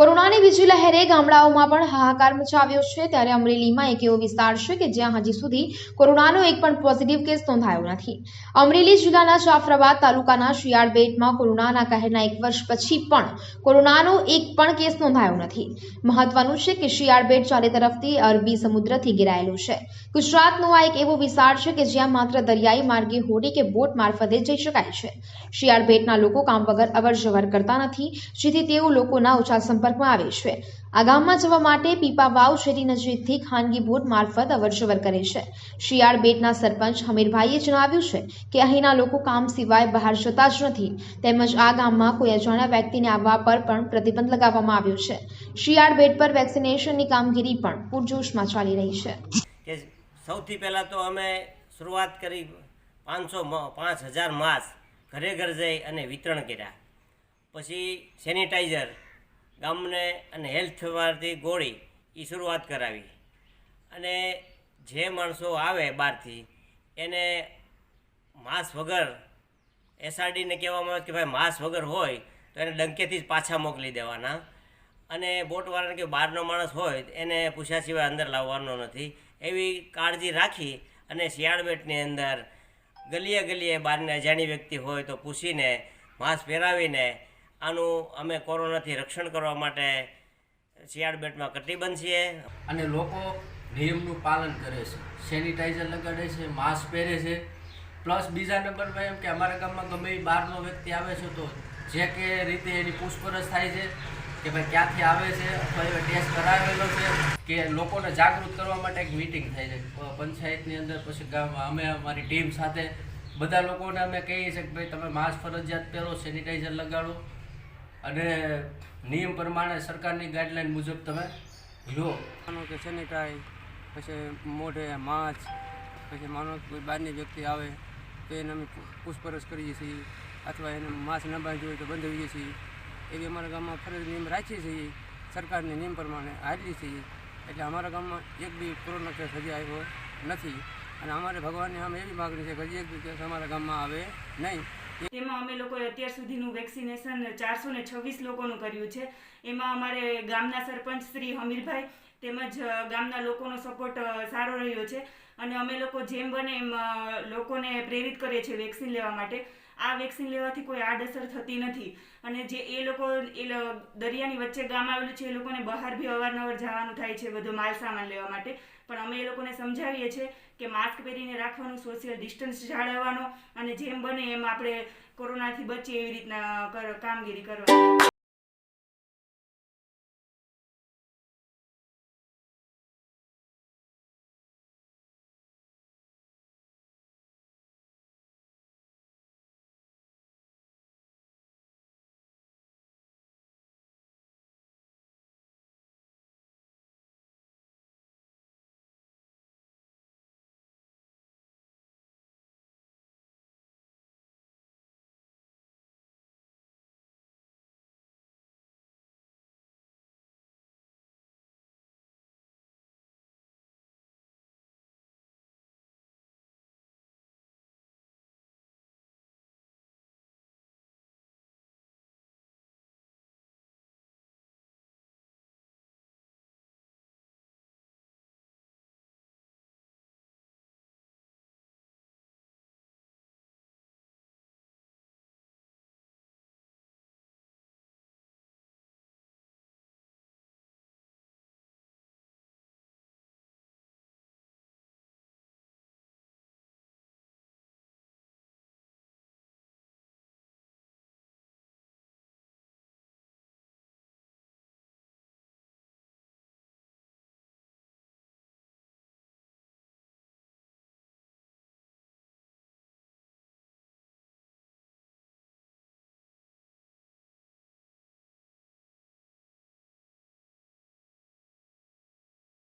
કોરોનાની બીજી લહેરે ગામડાઓમાં પણ હાહાકાર મચાવ્યો છે. ત્યારે અમરેલીમાં એક એવો વિસ્તાર છે કે જ્યાં હજી સુધી કોરોનાનો એક પણ પોઝિટિવ કેસ નોંધાયો નથી. અમરેલી જિલ્લાના જાફરાબાદ તાલુકાના શિયાળબેટમાં કોરોનાના કહેરના એક વર્ષ પછી પણ કોરોનાનો એક પણ કેસ નોંધાયો નથી. મહત્વનું છે કે શિયાળબેટ ચારે તરફથી અરબી સમુદ્રથી ઘેરાયેલું છે. ગુજરાતનો આ એક એવો વિસ્તાર છે કે જ્યાં માત્ર દરિયાઈ માર્ગે હોડી કે બોટ મારફતે જઈ શકાય છે. શિયાળબેટના લોકો કામ વગર અવર જવર કરતા નથી, જેથી તેઓ લોકોના ઓછા સંપર્કમાં આવે છે. આ ગામમાં જવા માટે પીપા વાવ શેરી નજીકથી ખાનગી બોટ મારફત અવરજવર કરે છે. શિયાળ બેટના સરપંચ હમીરભાઈએ જણાવ્યું છે કે અહીંના લોકો કામ સિવાય બહાર જતા જ નથી. તેમજ આ ગામમાં કોઈ અજાણ્યા વ્યક્તિને આવવા પર પણ પ્રતિબંધ લગાવવામાં આવ્યો છે. શિયાળ બેટ પર વેક્સિનેશનની કામગીરી પણ પૂરજોશમાં ચાલી રહી છે. સૌથી પહેલાં તો અમે શરૂઆત કરી પાંચસો પાંચ હજાર માસ્ક ઘરે ઘર જઈ અને વિતરણ કર્યા. પછી સેનિટાઈઝર ગામને અને હેલ્થમાંથી ગોળી એ શરૂઆત કરાવી. અને જે માણસો આવે બહારથી, એને માંસ વગર, એસઆરડીને કહેવામાં આવે કે ભાઈ માંસ વગર હોય, તો એને ડંકેથી જ પાછા મોકલી દેવાના. અને બોટવાળાને કે બહારનો માણસ હોય, એને પૂછ્યા સિવાય અંદર લાવવાનો નથી. એવી કાળજી રાખી અને શિયાળ બેટની અંદર ગલીએ ગલીએ બહારની અજાણી વ્યક્તિ હોય તો પૂછીને માસ્ક પહેરાવીને આનું અમે કોરોનાથી રક્ષણ કરવા માટે શિયાળ બેટમાં કટિબંધ છીએ. અને લોકો નિયમનું પાલન કરે છે. સેનિટાઈઝર લગાડે છે, માસ્ક પહેરે છે. પ્લસ બીજા નંબરમાં એમ કે અમારા ગામમાં ગમે બહારનો વ્યક્તિ આવે છે તો જે કે રીતે એની પૂછપરછ થાય છે કે ભાઈ ક્યાંથી આવે છે અથવા એવા ટેસ્ટ કરાવેલો છે કે લોકોને જાગૃત કરવા માટે એક મિટિંગ થાય છે. પંચાયતની અંદર પછી ગામમાં અમે, અમારી ટીમ સાથે બધા લોકોને અમે કહીએ છીએ કે ભાઈ તમે માસ્ક ફરજિયાત પહેરો, સેનિટાઈઝર લગાડો. અને નિયમ પ્રમાણે સરકારની ગાઈડલાઈન મુજબ તમે લો. માનો કે સેનિટાઈઝ, પછી મોઢે માસ્ક, પછી માનો કોઈ બહારની વ્યક્તિ આવે, તો એને અમે પૂછપરછ કરીએ છીએ, અથવા એને માસ્ક ન બાંધ્યું હોય તો બંધાવીએ છીએ. એવી અમારા ગામમાં ફરજ નિયમ રાખીએ છીએ. સરકારની નિયમ પ્રમાણે હાજરી છીએ. એટલે અમારા ગામમાં એક બી કોરોના કેસ હજી આવ્યો નથી. અને અમારે ભગવાનની આમ એવી માગણી છે કે હજી એક બી કેસ અમારા ગામમાં આવે નહીં. તેમાં અમે લોકોએ અત્યાર સુધીનું વેક્સિનેશન ચારસો ને છવ્વીસ લોકોનું કર્યું છે. એમાં અમારે ગામના સરપંચ શ્રી હમીરભાઈ તેમજ ગામના લોકોનો સપોર્ટ સારો રહ્યો છે. અને અમે લોકો જેમ બને એમ લોકોને પ્રેરિત કરીએ છીએ વેક્સિન લેવા માટે. આ વેક્સિન લેવાથી કોઈ આડઅસર થતી નથી. અને જે એ લોકો, એ દરિયાની વચ્ચે ગામ આવેલું છે, એ લોકોને બહાર બી અવારનવાર જવાનું થાય છે બધો માલ સામાન લેવા માટે. પણ અમે એ લોકોને સમજાવીએ છીએ કે માસ્ક પહેરીને રાખવાનું, સોશિયલ ડિસ્ટન્સ જાળવવાનો અને જેમ બને એમ આપણે કોરોનાથી બચીએ એવી રીતના કામગીરી કરવાની.